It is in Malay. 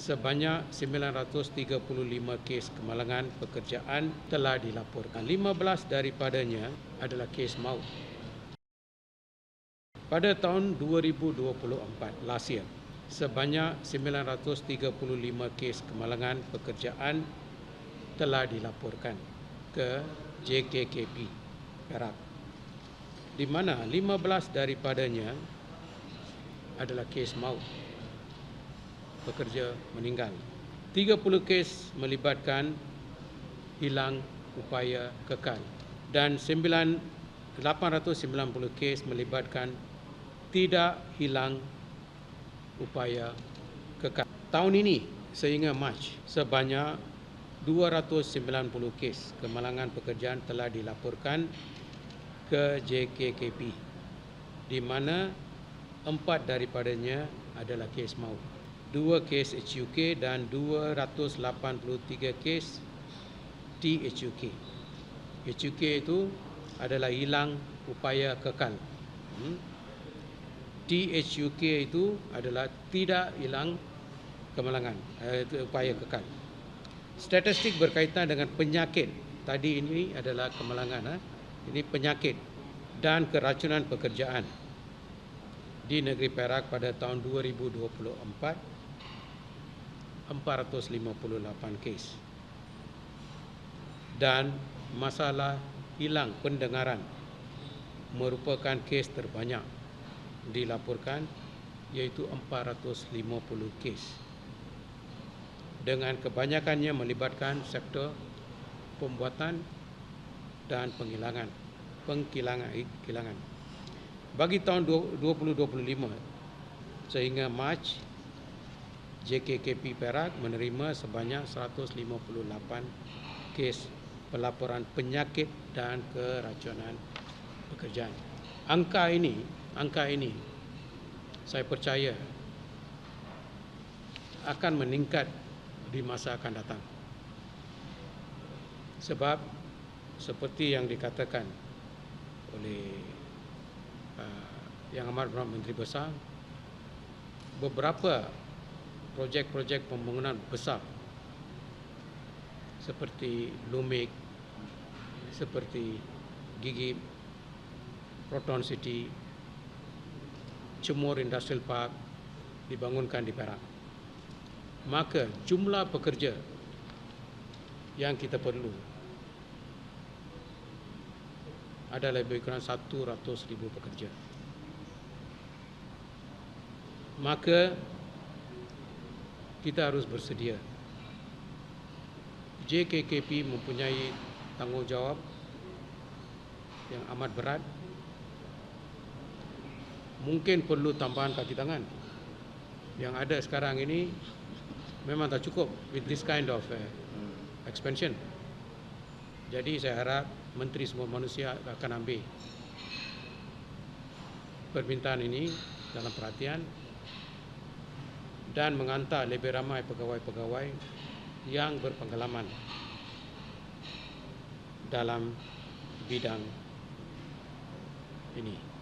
sebanyak 935 kes kemalangan pekerjaan telah dilaporkan. 15 daripadanya adalah kes maut. Pada tahun 2024, last year, sebanyak 935 kes kemalangan pekerjaan telah dilaporkan ke JKKP Perak. Di mana 15 daripadanya adalah kes maut. Pekerja meninggal. 30 kes melibatkan hilang upaya kekal dan 9 890 kes melibatkan tidak hilang upaya kekal. Tahun ini sehingga Mac sebanyak 290 kes kemalangan pekerjaan telah dilaporkan ke JKKP di mana empat daripadanya adalah kes maut. Dua kes HUK dan 283 kes THUK. HUK itu adalah hilang upaya kekal. Hmm? THUK itu adalah tidak hilang kemalangan, eh, upaya kekal. Statistik berkaitan dengan penyakit. Tadi ini adalah kemalangan. Eh? Ini penyakit dan keracunan pekerjaan di negeri Perak pada tahun 2024 458 kes. Dan masalah hilang pendengaran merupakan kes terbanyak dilaporkan iaitu 450 kes. Dengan kebanyakannya melibatkan sektor pembuatan dan penghilangan pengkilangan kilangan. Bagi tahun 2025 sehingga Mac JKKP Perak menerima sebanyak 158 kes pelaporan penyakit dan keracunan pekerjaan. Angka ini angka ini saya percaya akan meningkat di masa akan datang. Sebab seperti yang dikatakan oleh uh, Yang Amat Berhormat Menteri Besar beberapa projek-projek pembangunan besar seperti Lumik seperti Gigi Proton City Cemur Industrial Park dibangunkan di Perak. Maka jumlah pekerja yang kita perlu adalah lebih kurang 100 ribu pekerja. Maka kita harus bersedia. JKKP mempunyai tanggungjawab yang amat berat mungkin perlu tambahan kaki tangan. Yang ada sekarang ini memang tak cukup with this kind of uh, expansion. Jadi saya harap Menteri Semua Manusia akan ambil permintaan ini dalam perhatian dan mengantar lebih ramai pegawai-pegawai yang berpengalaman dalam bidang ini.